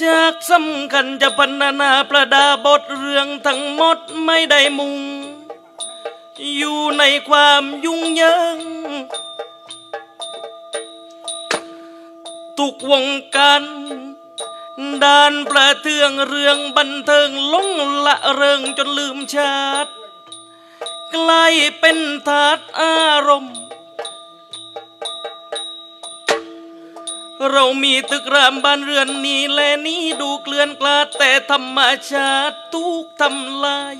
จากสำคัญจะพันนาประดาบทเรื่องทั้งหมดไม่ได้มุง อยู่ในความยุ่งยากทุกวงการด้านประเทืองเรื่องบันเทิงลงละเริงจนลืมชาติ กลายเป็นทาสอารมณ์ เรามีตึกรามบ้านเรือนนี้และนี้ดูเกลื่อนกลาดแต่ธรรมชาติทุกทำลาย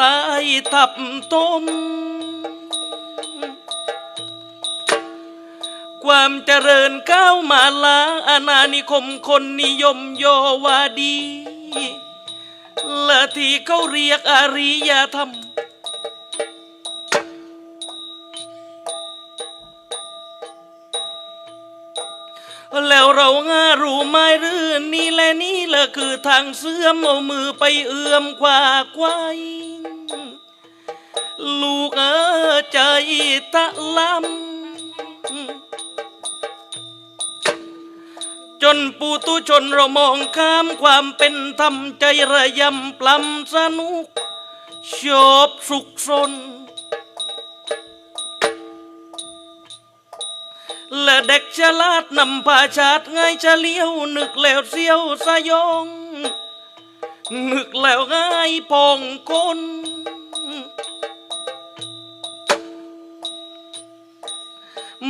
ตายทับทมความเจริญก้าวมาลาอาณานิคมคนนิยมโยวาดี และที่เขาเรียกอริยธรรม แล้วเราง่ารู้ไหมหรือนี่และนี่แหละคือทางเสื่อมเอามือไปเอื้อมคว้าควายลูกเออใจตะลำจนปูตุชนเรามองข้ามความเป็นธรรมใจระยำปลำสนุกชอบสุขสน และเด็กฉลาดนำพาชาติง่ายเลียว นึกแล้วเสียวสยอง นึกแล้วง่ายพองคน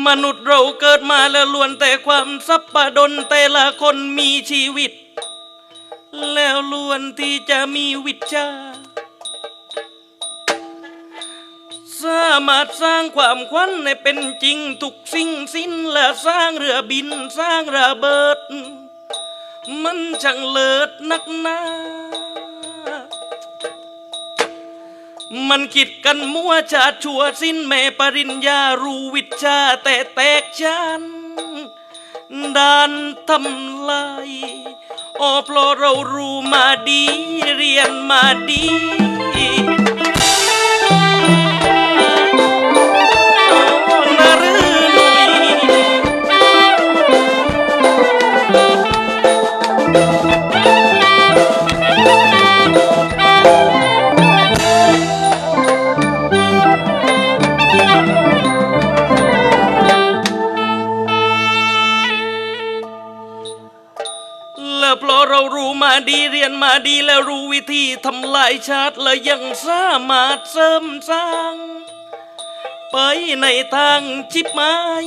มนุษย์เราเกิดมาแล้วล้วนแต่ความสับปะดนแต่ละคนมีชีวิต แล้วล้วนที่จะมีวิชา สามารถสร้างความควันให้เป็นจริงทุกสิ่งสิ้นและสร้างเรือบินสร้างระเบิด มันช่างเลิศนักหนามันคิดกันมั่วชาชัวสิ้นแม่ปริญญารู้วิชาแต่แตกชานด้านทำลายอ้เพราะเรารู้มาดี เรียนมาดี ทำลายชาติและยังสามารถเสริมสร้าง ไปในทางชิบหมาย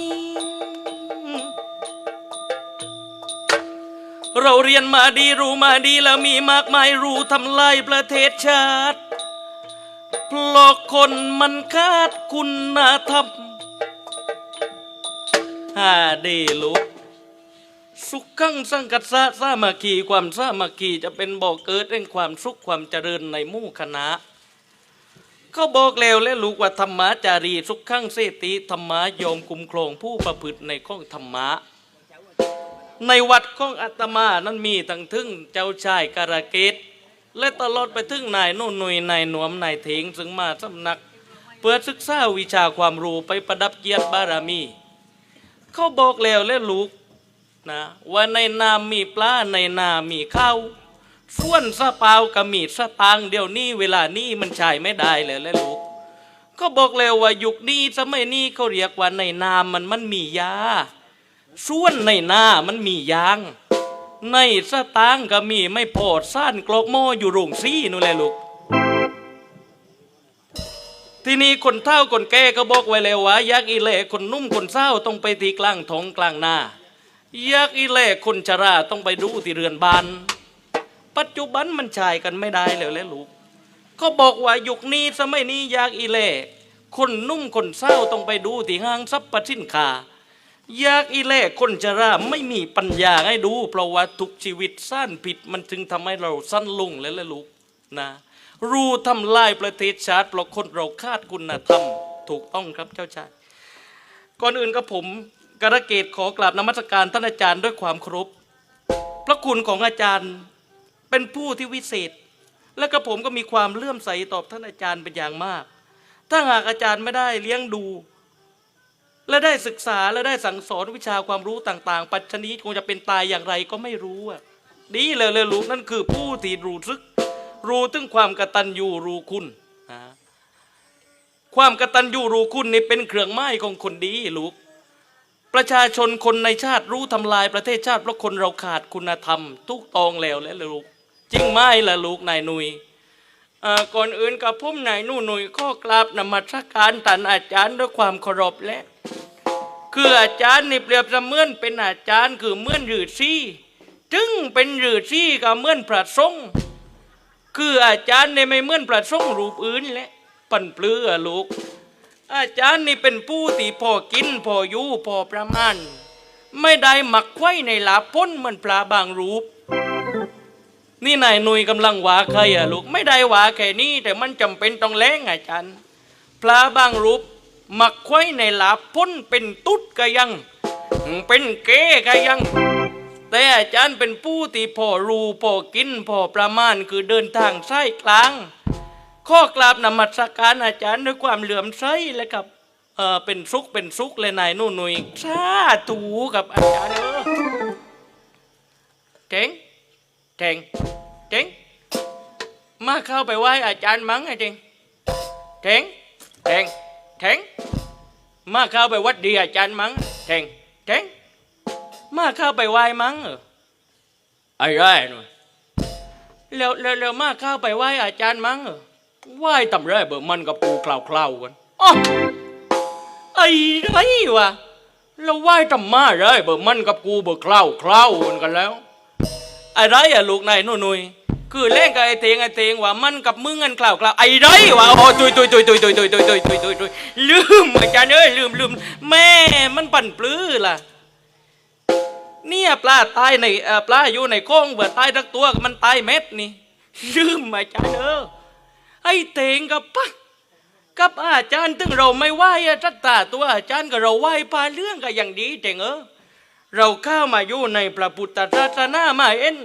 เราเรียนมาดีรู้มาดีแล้วมีมากมายรู้ทำลายประเทศชาติเพราะคนมันขาดคุณธรรมฮาเดลูก สุขขังสังกัสสะสามัคคีความสามัคคีจะเป็นบ่อเกิดแห่งความสุขความเจริญในหมู่คณะเขาบอกแล้วและลูกว่าธรรมะจารีสุขขังเสติธรรมะยอมคุ้มครองผู้ประพฤติในข้องธรรมะ ในวัดของอาตมานั้นมีทั้งถึงเจ้าชายการะเกตและตลอดไปถึงนายโน่นหนุยนายหนวมนายเถงซึงมาสำนัก เพื่อศึกษาวิชาความรู้ไปประดับเกียรติบารมี เขาบอกแล้วและลูก นะว่าในน้ำมีปลาในนามีข้าวส่วนสะเปากับมีดสตางเดี๋ยวนี้เวลานี้มันใช้ไม่ได้เลยแล้วลูกก็บอกแล้วว่ายุคนี้สมัยนี้เขาเรียกว่าในนามันมันมียาส่วนในนามันมียาง ในสตางก็มีไม่พอสั้นกรอกหม้ออยู่โรงซี่นู่นแหละลูก ทีนี้คนเฒ่าคนแก่ก็บอกไว้แล้วว่ายักษ์อีเล่คนนุ่มคนเศร้าต้องไปตีกลางทองกลางนา ยากอีแล่คนชราต้องไปดูที่เรือนบาน ปัจจุบันมันชายกันไม่ได้แล้วแหละลูกเขาบอกว่ายุคนี้สมัยนี้ยากอีแล่คนนุ่มคนเศร้าต้องไปดูที่ห้างซับปะสินคายากอีแล่คนชราไม่มีปัญญาให้ดูเพราะว่าทุกชีวิตสั้นผิดมันจึงทำให้เราสั้นลงแล้วแหละลูกนะ รู้ทำลายประเทศชาติเพราะคนเราคาดคุณธรรมถูกต้องครับเจ้าชายก่อนอื่นกับผม กระเกตขอกราบนมัสการท่านอาจารย์ด้วยความเคารพพระคุณของอาจารย์เป็นผู้ที่วิเศษ และกระผมก็มีความเลื่อมใสต่อท่านอาจารย์เป็นอย่างมาก ถ้าหากอาจารย์ไม่ได้เลี้ยงดู และได้ศึกษาและได้สั่งสอนวิชาความรู้ต่าง ๆ ปัจจุบันนี้คงจะเป็นตายอย่างไรก็ไม่รู้อะดีเลยเลยลูกนั่นคือผู้ที่รู้ซึก รู้ถึงความกตัญญูรู้คุณนะความกตัญญูรู้คุณนี่เป็นเครื่องไม้ของคนดีลูก ประชาชนคนในชาติรู้ทำลายประเทศชาติเพราะคนเราขาดคุณธรรม ทุกตองแล้วและลูก จริงไหมล่ะลูกนายหนุยอ่าก่อนอื่นกับพุ่มนายหนู่นหนุยข้อกราบนมัสการท่านอาจารย์ด้วยความเคารพและคืออาจารย์นี่เปรียบเสมือนเป็นอาจารย์คือเมื่อนฤาษีจึงเป็นฤาษีกับเมือนพระสงฆ์คืออาจารย์เนี่ยไม่เมือนพระสงฆ์รูปอื่นและปั่นเปลือลูก อาจารย์นี่เป็นผู้ที่พอกินพออยู่พอประมาณ ไม่ได้หมักไว้ในหลาพ้นเหมือนปลาบางรูป นี่นายหนุยกำลังหวาใครอะลูกไม่ได้หวาแค่นี้แต่มันจำเป็นต้องแล้งอาจารย์ปลาบางรูปหมักไว้ในหลาพ้นเป็นตุ๊ดก็ยัง เป็นเก้ก็ยัง แต่อาจารย์เป็นผู้ที่พอรูพอกินพอประมาณคือเดินทางใช้กลาง ข้อกราบนมัสการอาจารย์ด้วยความเหลื่อมใสและกับเออเป็นสุขเป็นสุขเลยนายนู่นหนุ่ยชาตูกับอาจารย์เออเจ๋งเจ๋งเจ๋งมาเข้าไปไหว้อาจารย์มั้งไอ้เจ๋งเจ๋งเจ๋งเจ๋งมาเข้าไปวัดดีอาจารย์มั้งเจ๋งเจ๋งมาเข้าไปไหว้มั้งเออไอ้ไรหน่อยแล้วแล้วแล้วมาเข้าไปไหว้อาจารย์มั้งเออ ไหว้ตำแร่เบอร์มันกับปูคลาวคลาวๆกันอ๋อไอ้ไรวะเราไหว้ตำมาไรเบอร์มันกับกูเบอร์คลาวคลาวกันกันแล้วไอ้ไรอะลูกนายนุ่นุยคือเล่นกับไอ้เตงไอ้เตงว่ามันกับมึงกันคลาวคลาวไอ้ไรวะโอ้ตุยตุยตุยตุยตุยตุยตุยตุยตุยตุยตุยลืมอาจารย์เอ้ยลืมลืมแม่มันปั่นปลื้อล่ะเนี่ยปลาตายในปลาอยู่ในโค้งเบื่อตายทั้งตัวมันตายเม็ดนี่ลืมอาจารย์เออ ไอ้เตงกับปะกับอาจารย์ตึงเราไม่ไหวอะจัตตาตัวอาจารย์กับเราไหวพาเรื่องกันอย่างดีเตงเออเราเข้ามาอยู่ในพระพุทธศาสนามาเอ็น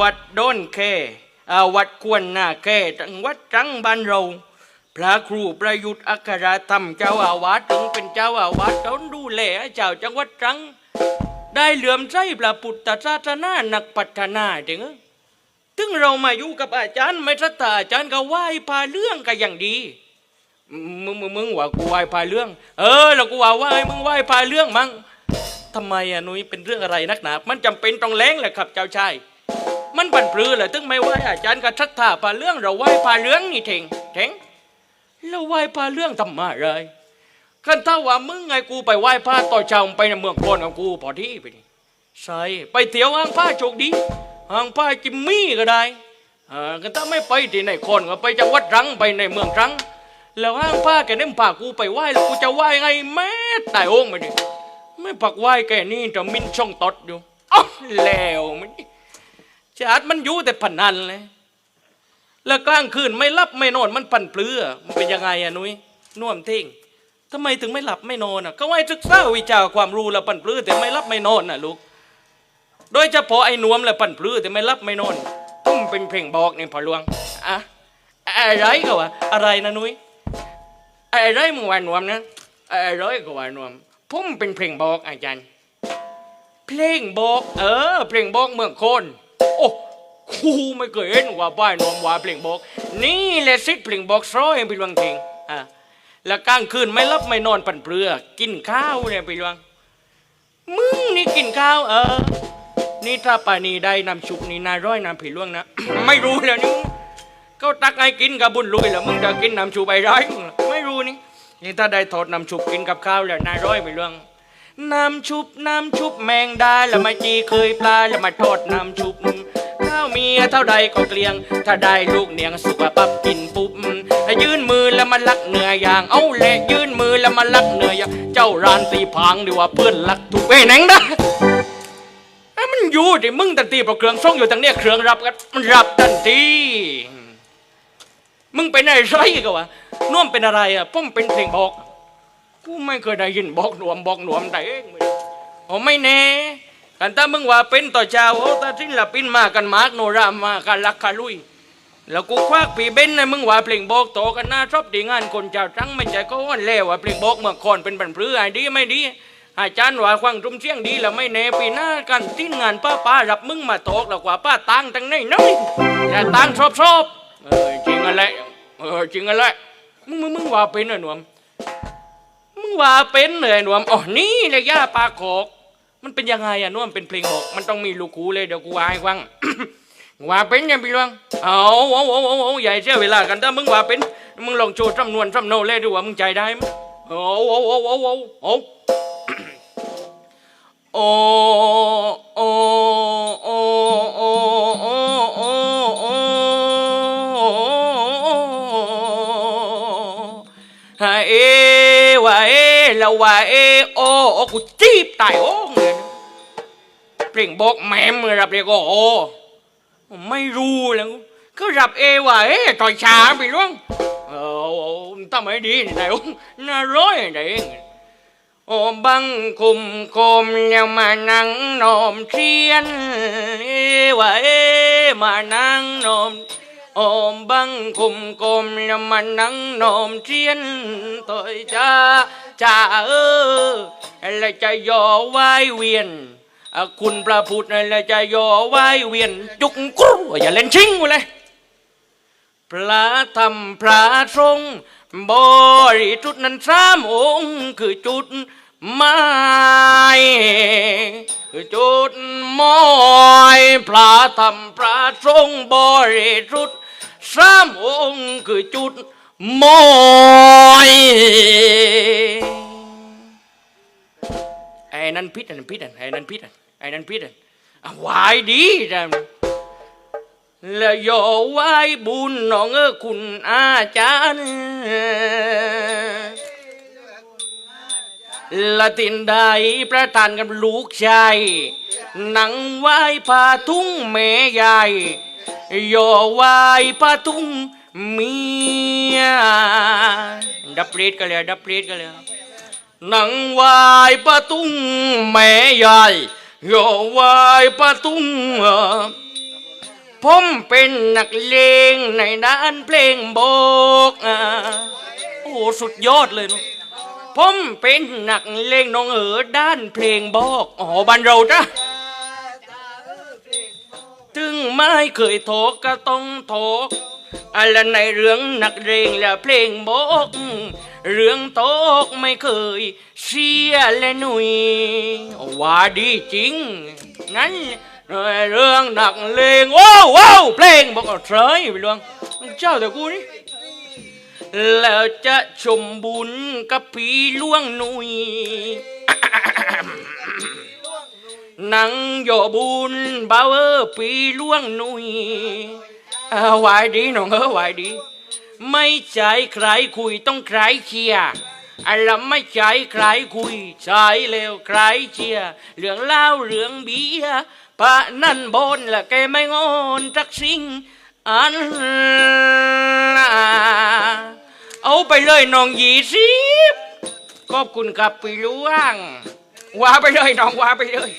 วัดโดนแค่วัดควรนาแคจังวัดตรังบ้านเรา พระครูประยุทธ์อัครธรรมเจ้าอาวาสถึงเป็นเจ้าอาวาสเขาดูแลเจ้าจังหวัดตรัง ได้เหลื่อมใสพระพุทธศาสนานักพัฒนาเตงเอ ถึงเรามาอยู่กับอาจารย์ ไม่รัตาอาจารย์ก็ไหว้พาเรื่องกันอย่างดีมึงมึงมึงว่ากูไหว้พาเรื่อง เออแล้วกูว่าไหว้มึงไหว้พาเรื่องมั้งทำไมอะนุ้ยเป็นเรื่องอะไรนักหนา มันจำเป็นต้องแล้งแหละครับเจ้าชายมันบันปรือแหละถึงไม่ไหว้อาจารย์ก็ทัดท่าพาเรื่องเราไหว้พาเรื่องนี่เถงเถงแล้วไหว้พาเรื่องทำมาเลยกันถ้าว่ามึงไงกูไปไหว้พระต่อเจ้าไปในเมืองโคนของกูพอที่ไปดิใช่ไปเที่ยวห้างผ้าโชคดี ห้างผ้าจิมมี่ก็ได้อ่าก็ถ้าไม่ไปที่ไหนคนก็ไปจังหวัดรังไปในเมืองรัง แล้วห้างผ้าแกเนี่ยพากูไปไหว้แล้วกูจะไหว้ไงแม่ตายโอ่งไปดิไม่ปักไหว้แกนี่จะมินช่องตดอยู่อ๋อแล้วมันชาติมันอยู่แต่พนันเลยแล้วกลางคืนไม่หลับไม่นอนมันปั่นเปลือมันเป็นยังไงอะนุ้ยน่วมเท่งทำไมถึงไม่หลับไม่นอนอะก็ไว้ศึกษาวิชาความรู้แล้วปั่นเปลือแต่ไม่หลับไม่นอนน่ะลูก โดยเฉพาะไอ้นวมและปั่นปลื้อแต่ไม่รับไม่นอนทุ่มเป็นเพลงบอกนี่พอหลวงอะอะไรก็วะอะไรนะนุ้ยอะไรมึงว่านวมนะอะไรก็ว่านวมพุ่มเป็นเพลงบอกอาจารย์ เพลงบอก เออ เพลงบอกเมืองโคนโอ้ครูไม่เคยเห็นว่าบ้านนวมว่าเพลงบอก นี่แหละสิเพลงบอกซ้อยเป็นวังเพลงอะแล้วกลางคืนไม่รับไม่นอนปั่นเปลือกกินข้าวเนี่ยไปวังมึงนี่กินข้าวเออ นี่ถ้าปานีได้นำชุบนี่นาร้อยนำผีล่วงนะ ไม่รู้แล้วนี่เขาตักให้กินกับบุญลุยแล้วมึงจะกินนำชุบไปร้อยไม่รู้นี่นี่ถ้าได้ทอดนำชุบกินกับข้าวแล้วนาร้อยไปล่วงน้ำชุบน้ำชุบแมงดาแล้วมาจีเคยปลาแล้วมาทอดน้ำชุบข้าวเมียเท่าใดก็เกลียง ถ้าได้ลูกเนียงสุกปับกินปุ๊บยื่นมือแล้วมันลักเนื้อย่างเอาแหละยื่นมือแล้วมันลักเนื้อย่างเจ้ารานตีพางดีว่าเพื่อนลักถูกเอ้ยหนงนะ มันอยู่ที่มึงตันทีเพราะเครื่องส่งอยู่ทางเนี้ยเครื่องรับกันมันรับทันทีมึงเป็นอะไรไรกันวะน่วมเป็นอะไรอะพ่มเป็นเพลงบอกกูไม่เคยได้ยินบอกหนวมบอกหนวมแต่เองโอ้ไม่แน่กันถ้ามึงว่าเป็นต่อเจ้าโอ้ตาสิ้นละปินมากันมากโนรามากันลักคาลุยแล้วกูควักปีเบนนมึงว่าเพลงบอกโตกันหน้าชอบดีงานคนเจ้าจังไม่ใจก็วันแล้วว่าเพลงบอกเมื่อก่อนเป็นบันพรือไอ้ดีไม่ดี อาจารย์ว่าควังรุ่มเสียงดีแล้วไม่แน่ปีหน้ากันทิ้นงานป้าป้ารับมึงมาตกแล้วกว่าป้าตังตั้งไหนน้อยแต่ตังชอบชอบเออจริงอะไรเออจริงอะไรมึงมึงมึงว่าเป็นเหรอหนวมมึงว่าเป็นเลยหนวมอ๋อนี่เลยย่าปลาโขกมันเป็นยังไงอะหนวมเป็นเพลงบอกมันต้องมีลูกคูเลยเดี๋ยวกูว่าให้ฟังว่าเป็นยังพี่ลวงเอาเอาเอาเอาเอใหญ่เสียเวลากันถ้ามึงว่าเป็นมึงลองโชว์จำนวนจำโนเลยดูว่ามึงใจได้ไหมเอาเอาเอาเอาเอาเอา โอโอโอโอโอโอโอฮะเอวาเอล้วาเอโอโอกูจีบตายโอ้เงินเปล่งบอกแม่มือรับเรียกโอไม่รู้แล้วก็รับเอวาเอต่อยชาไปล่วงเออทำไมดีนี่นโอ้น่าร้อยไหน โอบังคุมโคมแล้วมานั่งนอมเทียนเอว่าเอมานั่งนอมโอบังคุมโคมแล้วมานั่งนอมเทียนต่อยจ้าจ้าเออแล้วจะย่อไหวเวียนคุณพระพุทธแล้วจะย่อไหวเวียนจุกกรูอย่าเล่นชิงกูเลยพระธรรมพระสงฆ์ บริจุดนั้นสามองค์คือจุดหมายคือจุดมายพระธรรมพระสงฆ์บริจุดสามองค์คือจุดมายไอ้นั่นพิษอันนั้นพิษอันไอ้นั่นพิษอันไอ้นั่นพิษอันอะวายดีจัง แล้วโยไหว้บุญน้องเออคุณอาจารย์ละตินใดประทานกับลูกชายนังไหว้พาทุ่งแม่ใหญ่โยไหว้พาทุ่งเมียดับเรดกันเลยดับเรดกันเลยนังไหว้พาทุ่งแม่ใหญ่โยไหว้พาทุ่ง ผมเป็นนักเลงในด้านเพลงโบกอ่าโอ้โหสุดยอดเลยเนอะผมเป็นนักเลงน้องเอ๋อด้านเพลงบอกอ๋อบ้านเราจ้ะถึงไม่เคยโถกก็ต้องโถกอะไรในเรื่องนักเลงและเพลงบอกเรื่องโตกไม่เคย เสียและหนุยว่าดีจริงงั้นเรื่องหนั กเลงว้าวว้าวเพลงบอกเอาเฉยไปลวงเจ้าแต่กูนี่แล้วจะชมบุญกับพี่ล่วงนุยนังโยบุญบ่าวเออปีล่วงนุยอ่าไหวายดีน้องเออไหวายดี ไม่ใช่ใครคุยต้องใครเชียร์อะไรไม่ใช่ใครคุยใช่แล้วใครเชียร์เรื่องเล่าเรื่องเบียร์ ปะนั่นบนละแกไม่งอนจักสิ่งอันเอาไปเลยน้องยีสิบขอบคุณครับพี่ล่วงว่าไปเลยน้องว่าไปเลย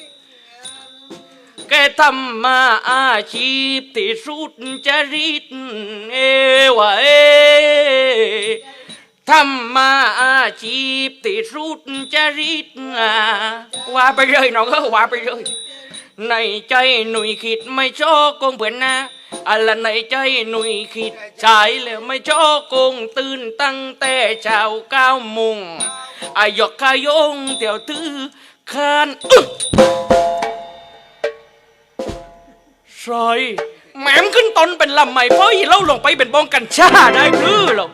แกทำมาอาชีพที่สุดจริตเอวะเอทำมาอาชีพที่สุดจริตว่าไปเลยน้องเออว่าไปเลย ในใจหนุ่ยคิดไม่ชอบกงเพื่อนนะอะไรในใจหนุ่ยคิดใจแล้วไม่ชอบกงตื่นตั้งแต่เช้าเก้าโมงอายกขายงเตี่ยวตื้อคานอึ๊ใช่แหมมขึ้นตนเป็นลำใหม่เพราะอีเล่าลงไปเป็นบองกันชาได้หรือหรอ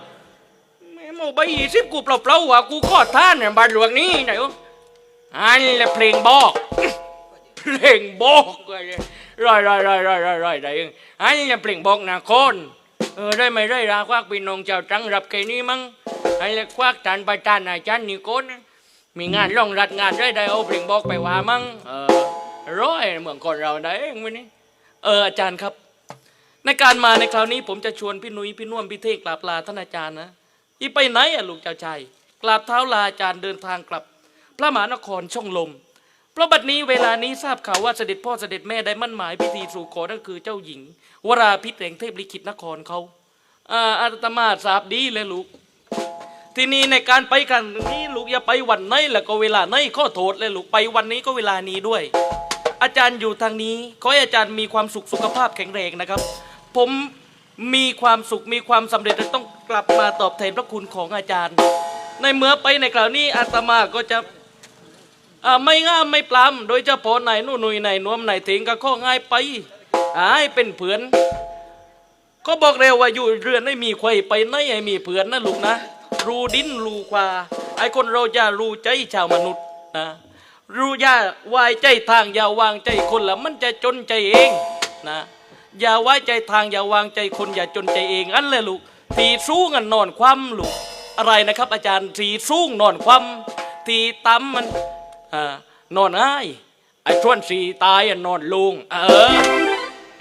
แหม่โมใบยี่สิบกูเปล่าๆว่ะกูขอท่านเนี่ยบาดหลวงนี่ไหนวะอันละเพลงบอก เพลงบอกเลยรอยรอยรอยร้อยร้อยร้อยได้เองอันแหละเพลงบอกนะคนเออได้ไหมได้ราควักพี่น้องเจ้าจังรับแค่นี้มั้งไอันแหละควักทานไปทานอาจารย์นี่คนมีงานร่องรัดงานได้ได้เอาเพลงบอกไปว่ามั้งเออร้อยเหมือนคนเราได้เองวันนี้เอออาจารย์ครับ ในการมาในคราวนี้ผมจะชวนพี่นุ้ยพี่นุ่มพี่เท่งกราบลาท่านอาจารย์นะอีไปไหนอะลูกเจ้าชายกราบเท้าลาอาจารย์เดินทางกลับ พระมหานครช่องลม เพราะบัดนี้เวลานี้ทราบข่าวว่าเสด็จพ่อเสด็จแม่ได้มั่นหมายพิธีสู่ขอนั่นคือเจ้าหญิง วราพิษแห่งเทพลิขิตนครเขาอาอาตมาทราบดีเลยลูก ทีนี้ในการไปกันนี้ลูกอย่าไปวันไหนแล้วก็เวลาไหนข้อโทษเลยลูกไปวันนี้ก็เวลานี้ด้วย อาจารย์อยู่ทางนี้ขอให้อาจารย์มีความสุขสุขภาพแข็งแรงนะครับ ผมมีความสุขมีความสำเร็จและต้องกลับมาตอบแทนพระคุณของอาจารย์ ในเมื่อไปในคราวนี้อาตมาก็จะ ไม่ง่ามไม่ปลำโดยเฉพาะนายนู่นนุยนายนวมนายเถงก็ข้อง่ายไปหาให้เป็นเผือนก็บอกเร็วว่าอยู่เรือนไม่มีใครไปไหนให้มีเผือนนะลูกนะ รูดินรูควาไอ้คนเราจะรู้ใจชาวมนุษย์นะรู้ย่าวายใจทางอย่าวางใจคนละมันจะจนใจเองนะอย่าไว้ใจทางอย่าวางใจคนอย่าจนใจเองอันเลยลูกทีสู้งันนอนคว่ำลูกอะไรนะครับ อาจารย์ทีสู้นอนคว่ำทีตั้มมัน นอนง่ายไอ้ชวนสีตายอนอนลุงเออ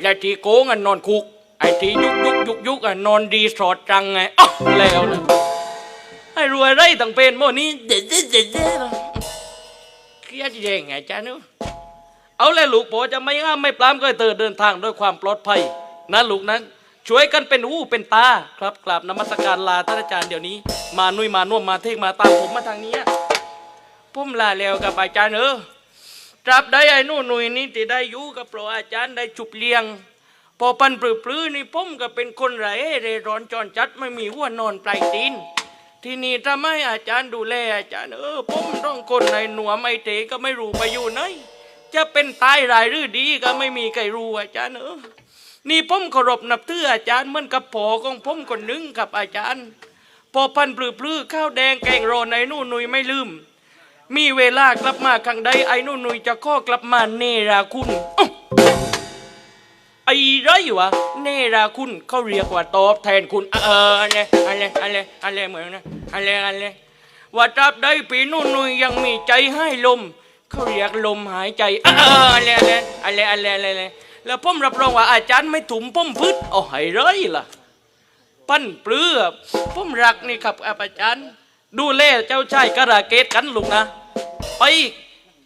และทีโกงอนอนคุก ไอ้ทียุกยุกยุกยุกอนอนรีสอร์ทจังไงอ๊ะแล้วนะให้รวยไรตั้งเป็นโมนี้เด็ดเด็ดเด็ดเครียดแย่งไงจ้าเนุเอาเลยลูกพ่อจะไม่ห้ามไม่ปรามก็ให้เธอเดินทางด้วยความปลอดภัยนะลูกนั้นช่วยกันเป็นหูเป็นตา ครับกราบนมัสการลาท่านอาจารย์เดี๋ยวนี้ มานุ่ยมาน่วมมาเทกมาตามผมมาทางนี้ ผมลาแล้วกับอาจารย์เออตราบใดไอ้นู่นหนุ่ยนี่ที่ได้อยู่กับโปรอาจารย์ได้จุบเลี้ยง พอปันปลื้อปลื้นี่ผมก็เป็นคนไร้เร่ร้อนจอนจัดไม่มีหัวนอนปลายตีน ที่นี่ถ้าไม่อาจารย์ดูแลอาจารย์เออผมต้องคนในหนัวไม่เตก็ไม่รู้ไปอยู่ไหนจะเป็นตายรายหรือดีก็ไม่มีใครรู้อาจารย์เออนี่ผมเคารพนับถืออาจารย์เหมือนกับผอของผมคนหนึ่งกับอาจารย์ พอพันปลื้อปลื้ข้าวแดงแกงโรนไอ้นู่นนุยไม่ลืม มีเวลากลับมาครั้งใดไอ้นู่นนุยจะข้อกลับมาเนราคุณอ๊ะไอ้ไรวะเนราคุณเขาเรียกว่าตอบแทนคุณเอออะไรอะไรอะไรอะไรเหมือนนะอะไรอะไรว่าตราบใดปีนู่นนุยยังมีใจให้ลม เขาเรียกลมหายใจเอออะไรอะไรอะไรอะไรอะไรแล้วผมรับรองว่าอาจารย์ไม่ถุมผมพืชเอาให้ไรล่ะ ปั้นเปลือผมรักนี่ครับอาจารย์ ดูแลเจ้าชายกระเกตกันลูกนะ ไป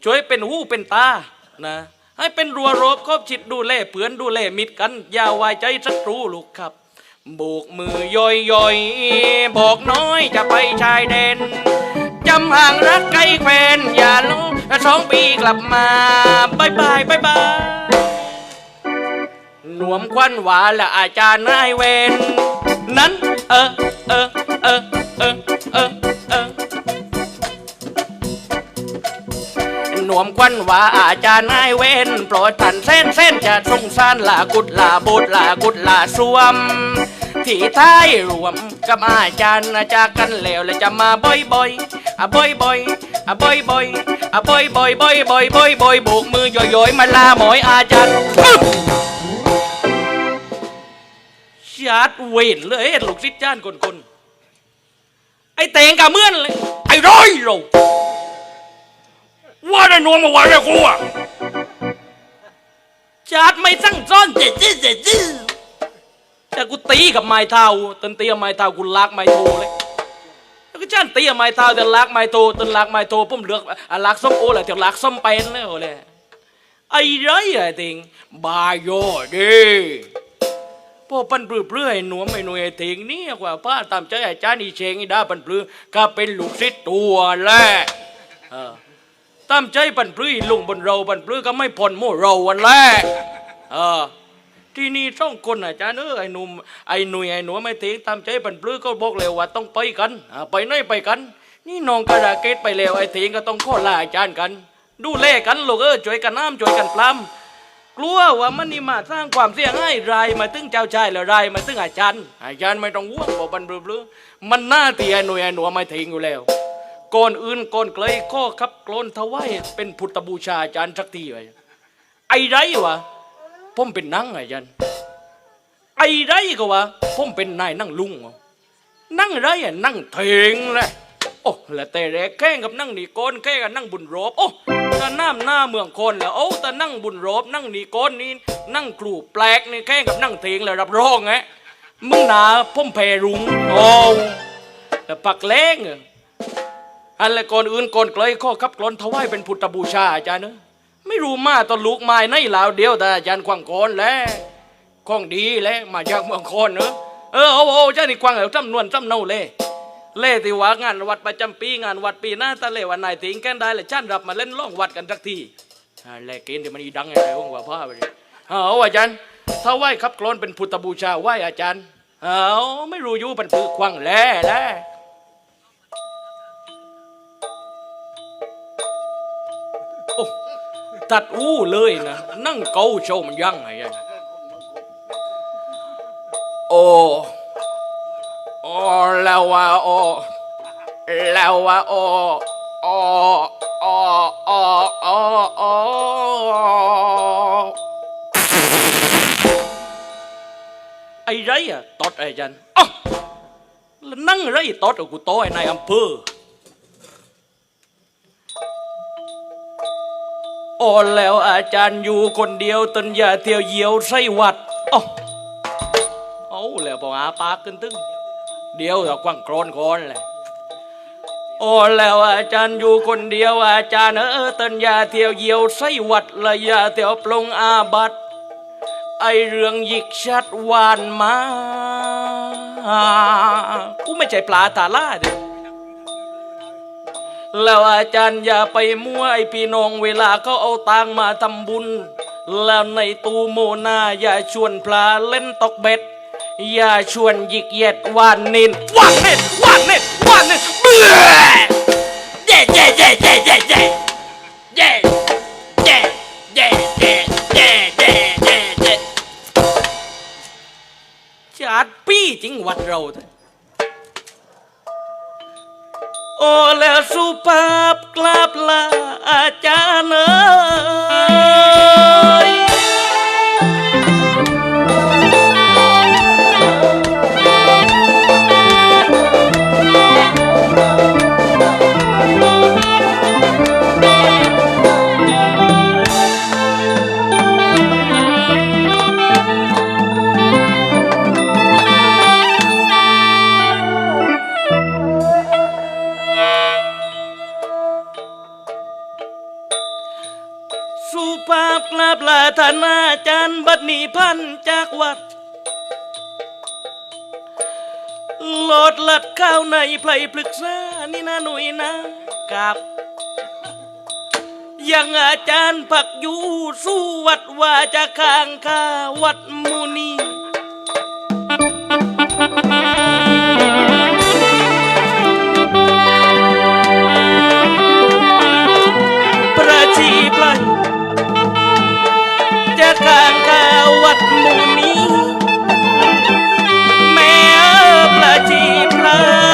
ช่วยเป็นหูเป็นตานะ ให้เป็นรัวรบครอบชิดดูแลเปือนดูแลมิตรกันอย่าวายใจศัตรูลูกครับโบกมือย่อยย่อยบอกน้อยจะไปชายแดนจำห่างรักไกลแควนอย่าลงสองปีกลับมาบายบายบายบายหนวมควันหวานและอาจารย์นายเวนนั้น เออเออเออเออเออ เออหนวมควันว่าอาจารย์นายเวนโปรดท่านเส้นเส้นจะสงสารลากุดลาบุตรลากุดลาสวม ที่ท้ายรวมกับอาจารย์จากกันแล้วและจะมาบ่อยบ่อยอะบ่อยบ่อยอะบ่อยบ่อยอะบ่อยบ่อยบ่อยบ่อยบ่อยบ่อยโบกมือย่อย ๆ มาลาหมอยอาจารย์ชาดเวนเลยลูกศิษย์จ้านคนคนๆ ไอ้เตงกับเมื่อนเลยไอ้ร้อยโลว่าได้นวมาไว้แล้วกูอะชาดไม่สั่งซ่อนเจ๊เจ๊เจ๊เจ๊แต่กูตีกับไม้เท้าตนตีกับไม้เท้ากูลากไม้โทเลยแล้วก็จ้านตีกับไม้เท้าแต่ลากไม้โทตนลากไม้โทผมเลือกอะลากส้มโอแหละแต่ลากส้มเป็นเลยโอ้เลยไอ้ไรไอ้ติงบายโยดิ พอปันปลื้อเปลื้อยหนวมไม่หน่วยไอ้ติงนี่กว่าป้าตามใจอาจารย์อีเชงอีดาปันปลื้อก็เป็นลูกศิษย์ตัวแรกตามใจปันปลื้อลุงบนเราปันปลื้อก็ไม่ผ่อนโม่เราวันแรกเออที่นี่สองคนอาจารย์เออไอ้หนุ่มไอ้หนุ่ยไอ้หนูไม่ถึงตามใจปันปลื้อก็บอกเลยว่าต้องไปกันไปไหนไปกัน นี่น้องกระดาเกตไปแล้วไอ้ถิงก็ต้องข้อลาอาจารย์กัน ดูแลกันลูกเออช่วยกันน้ำช่วยกันปลำ กลัวว่ามันนี่มาสร้างความเสียหายรายมาตึงเจ้าชายแล้วรายมาตึงอาจารย์อาจารย์ไม่ต้องห่วงบอกปันปลื้อมันหน้าตีไอ้หนุ่ยไอ้หนูไม่ถึงอยู่แล้วก่อนอื่นก่อนไกลข้อขับกลนทวายเป็นพุทธบูชาอาจารย์สักทีไว้ไอ้ไรวะผมเป็นนั่งอาจารย์ไอ้ไรก็วะผมเป็นนายนั่งลุงวะนั่งไรอะนั่งเทงเลย โอ้แล้วแต่แรกแข่งกับนั่งหนีโกนแข่งกับนั่งบุญรบโอ้แต่น้ำหน้าเมืองคนแล้วโอ้ต่นั่งบุญรบนั่งหนีโกนนี่นั่งกลูแปลกนี่แข่งกับนั่งเทงเลยรับรองไงมึงหนาผมแพรุงโอ้แต่ปักแรงอะอันละก่อนอื่นก่อนไกลข้อขับกลอนถวายเป็นพุทธบูชาอาจารย์เนอะไม่รู้มาตอนลูกไม้ในลาวเดียวแต่อาจารย์กวางโกนแล้วของดีแล้วมาจากเมืองคนเนอะเออเอาเอาเจ้านี่กวางเอาจำนวนจำเนาเลย เล่ที่ว่างานวัดประจำปีงานวัดปีหน้าตะเล่วันไหนติงแกันได้เลยชั้นรับมาเล่นล่องวัดกันสักทีอ่าแลกเกณฑ์เดี๋ยวมันอีดังอะไรวงว่าพ่อไปเลยเอาอาจารย์ถ้าไหว้ขับโคลนเป็นพุทธบูชาไหว้อาจารย์เอาไม่รู้อยู่บันทึกควังแล่แล่โอ้ตัดอู้เลยนะนั่งเกาโชว์มันยั่งไงอะโอ้ อ้แล้วว่าโอ้แล้วว่าโอโอโอโอโอโอไอ้ไรอะตอดไอ้จันอ๋อแล้วนั่งไรตอดกูโตไอ้นายอำเภอโอ้แล้วอาจารย์อยู่คนเดียวตนอย่าเที่ยวเยี่ยวไส้หวัดอ๋อเอาแล้วพออาปากขึ้นตึง เดียวแต่กว้างโกรนโคนเลยโอ้แล้วอาจารย์อยู่คนเดียวอาจารย์เออเตันยาเที่ยวเยี่ยวไส้หวัดละยาเที่ยวปลงอาบัตไอเรื่องหยิกชัดหวานมากูไม่ใช่ปลาตาล่าเด้แล้วอาจารย์อย่าไปมั่วไอพี่น้องเวลาเขาเอาตังมาทำบุญ แล้วในตูโมนาอย่าชวนปลาเล่นตกเบ็ด อย่าชวนหยิกเย็ดวานนินวานเน็ตวานเน็ตวานเน็ตเบื่อเย่เย่เย่เย่เย่เย่เย่เย่เย่เย่เย่เย่เย่เย่จัดปี้จริงวัดเราเถอะโอ้แล้วสุภาพกราบลาอาจารย์เอ้าท่านาจารย์บัดนี้พันจากวัดโหลดลัดข้าวในไพลปรึกษานี่นะหนุ่ยนะกับ ยังอาจารย์ผักอยู่สู้วัดว่าจะข้างข้าวัดมุนี กลางดาวัดมุนีแม่ประจีพระ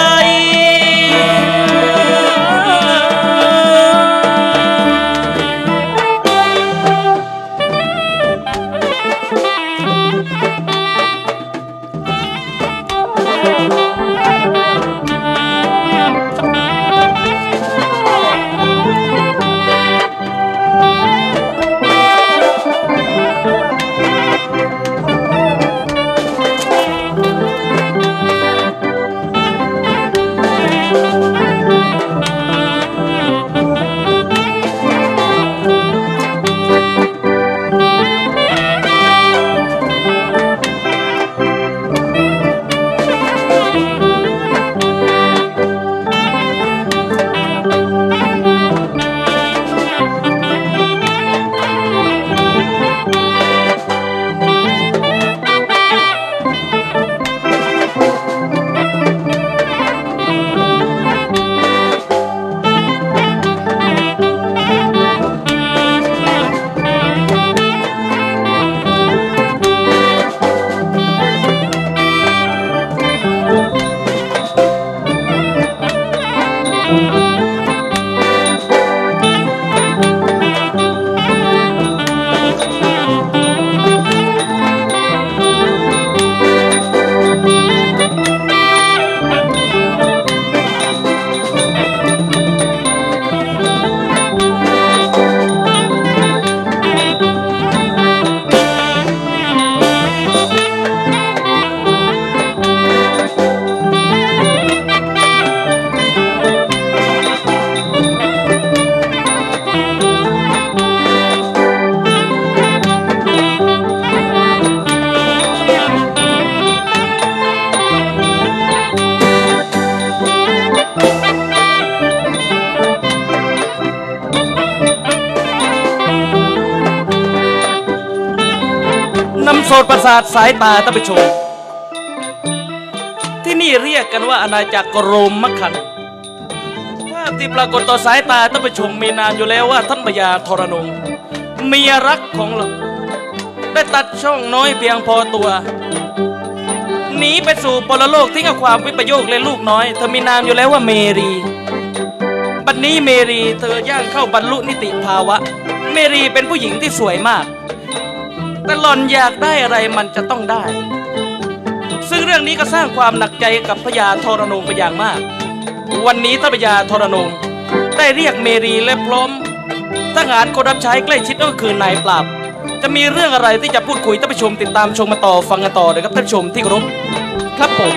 สาทสายตาท่านผู้ชม ที่นี่เรียกกันว่าอาณาจักรโรมมคันภาพที่ปรากฏต่อสายตาท่านผู้ชมมีนามอยู่แล้วว่าท่านพญาทรนงเมียรักของเราได้ตัดช่องน้อยเพียงพอตัวหนีไปสู่ปรโลกทิ้งกับความวิปโยคและลูกน้อยเธอมีนามอยู่แล้วว่าเมรีบัดนนี้เมรีเธอย่างเข้าบรรลุนิติภาวะ เมรีเป็นผู้หญิงที่สวยมาก แต่หล่อนอยากได้อะไรมันจะต้องได้ ซึ่งเรื่องนี้ก็สร้างความหนักใจกับพญาทรนงไปอย่างมาก วันนี้ท่านพญาทรนงได้เรียกเมรีและพร้อมทหารคนรับใช้ใกล้ชิดก็คือนายปราบ จะมีเรื่องอะไรที่จะพูดคุยท่านผู้ชมติดตามชมมาต่อฟังกันต่อเลยครับท่านผู้ชมที่เคารพครับผม